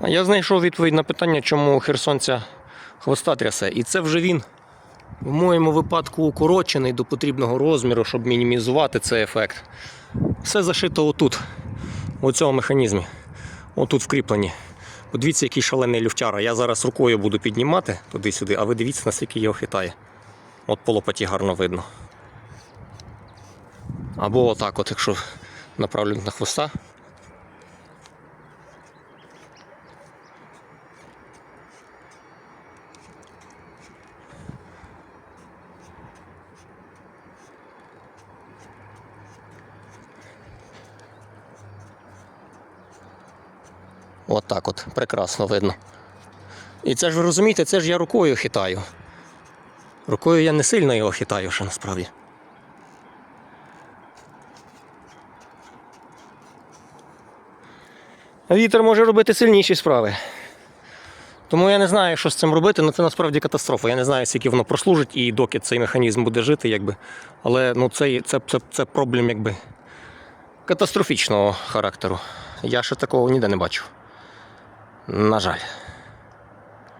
Я знайшов відповідь на питання, чому у херсонця хвоста трясе. І це вже він, в моєму випадку, укорочений до потрібного розміру, щоб мінімізувати цей ефект. Все зашито отут, у цьому механізмі. Отут вкріплені. Подивіться, який шалений люфтяра. Я зараз рукою буду піднімати туди-сюди, а ви дивіться, наскільки його хитає. От по лопаті гарно видно. Або отак, от, якщо направлю на хвоста. От от, прекрасно видно. І це ж ви розумієте, це ж я рукою хитаю. Рукою я не сильно його хитаю ще насправді. Вітер може робити сильніші справи. Тому я не знаю, що з цим робити, але це насправді катастрофа. Я не знаю, скільки воно прослужить і доки цей механізм буде жити, якби. Але ну, це, це, це, це проблем якби, катастрофічного характеру. Я ще такого ніде не бачу. На жаль.